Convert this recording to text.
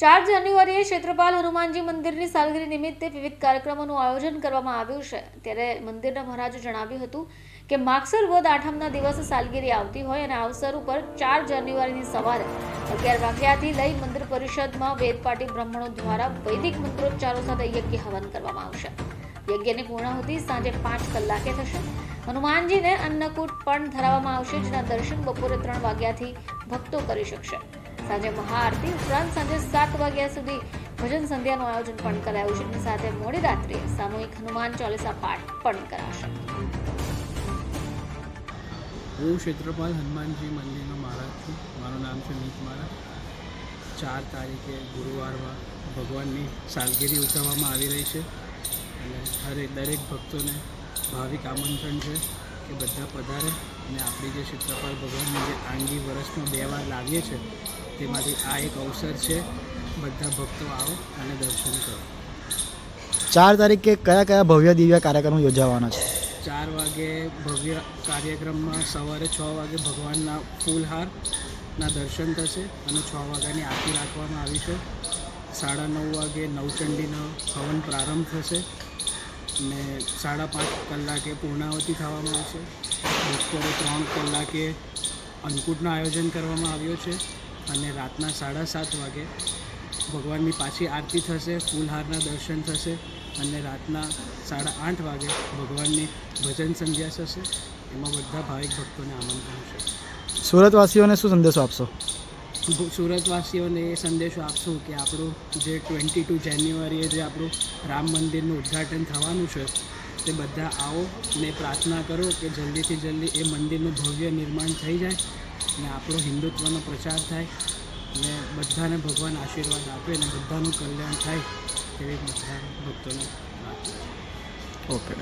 ચાર જાન્યુઆરીએ ક્ષેત્રપાલ હનુમાનજી મંદિરની સાલગીરી નિમિત્તે વિવિધ કાર્યક્રમોનું આયોજન કરવામાં આવ્યું છે. ત્યારે મંદિરના મહારાજે જણાવ્યું હતું કે માગસર વદ આઠમના દિવસે સાલગીરી આવતી હોય અને અવસર ઉપર ચાર જાન્યુઆરીની સવારે અગિયાર વાગ્યાથી લઈ મંદિર પરિષદમાં વેદપાટી બ્રાહ્મણો દ્વારા વૈદિક મંત્રોચ્ચારો સાથે યજ્ઞ હવન કરવામાં આવશે. યજ્ઞની પૂર્ણાહુતિ સાંજે પાંચ કલાકે થશે. હનુમાનજીને અન્નકૂટ પણ ધરાવવામાં આવશે, જેના દર્શન બપોરે ત્રણ વાગ્યાથી ભક્તો કરી શકશે. સાંજે મહાઆરતી ઉપરાંત સાંજે સાત વાગ્યા સુધી ભજન સંધ્યાનું આયોજન પણ કરાયું છે. એની સાથે મોડી રાત્રે સામૂહિક હનુમાન ચાલીસા પાઠ પણ કરાશે. હું ક્ષેત્રપાલ હનુમાનજી મંદિરનો મહારાજ છું. મારું નામ છે મીત મહારાજ. ચાર તારીખે ગુરુવારમાં ભગવાનની સાલગીરી ઉજવવામાં આવી રહી છે. અને હરે દરેક ભક્તોને ભાવિક આમંત્રણ છે કે બધા પધારે. અને આપણી જે ક્ષેત્રપાલ ભગવાનની જે આંગી વર્ષમાં બે વાર લાવીએ છીએ તેમાંથી આ એક અવસર છે. બધા ભક્તો આવો અને દર્શન કરો. ચાર તારીખે કયા કયા ભવ્ય દિવ્ય કાર્યક્રમો યોજાવાના છે? ચાર વાગે ભવ્ય કાર્યક્રમમાં સવારે છ વાગે ભગવાનના ફૂલહારના દર્શન થશે અને છ વાગ્યાની આરતી રાખવામાં આવી છે. સાડા નવ વાગે નવચંડીનો હવન પ્રારંભ થશે. અને સાડા પાંચ કલાકે પૂર્ણાવતી થવામાં આવશે બપોરે ત્રણ કલાકે અન્નકૂટનું આયોજન કરવામાં આવ્યું છે અને રાતના સાડા સાત વાગે ભગવાનની પાછી આરતી થશે, ફૂલહારના દર્શન થશે અને રાતના સાડા આઠ વાગે ભગવાનની ભજન સંધ્યા થશે. એમાં બધા ભાવિક ભક્તોને આમંત્રણ છે. સુરતવાસીઓને શું સંદેશો આપશો? સુરતવાસીઓને એ સંદેશો આપશું કે આપણું જે ટ્વેન્ટી ટુ જાન્યુઆરીએ જે આપણું રામ મંદિરનું ઉદ્ઘાટન થવાનું છે, તે બધા આવો ને પ્રાર્થના કરો કે જલ્દીથી જલ્દી એ મંદિરનું ભવ્ય નિર્માણ થઈ જાય ને આપણો હિન્દુત્વનો પ્રચાર થાય ને બધાને ભગવાન આશીર્વાદ આપે અને બધાનું કલ્યાણ થાય એવી બધા ભક્તોને ઓકે.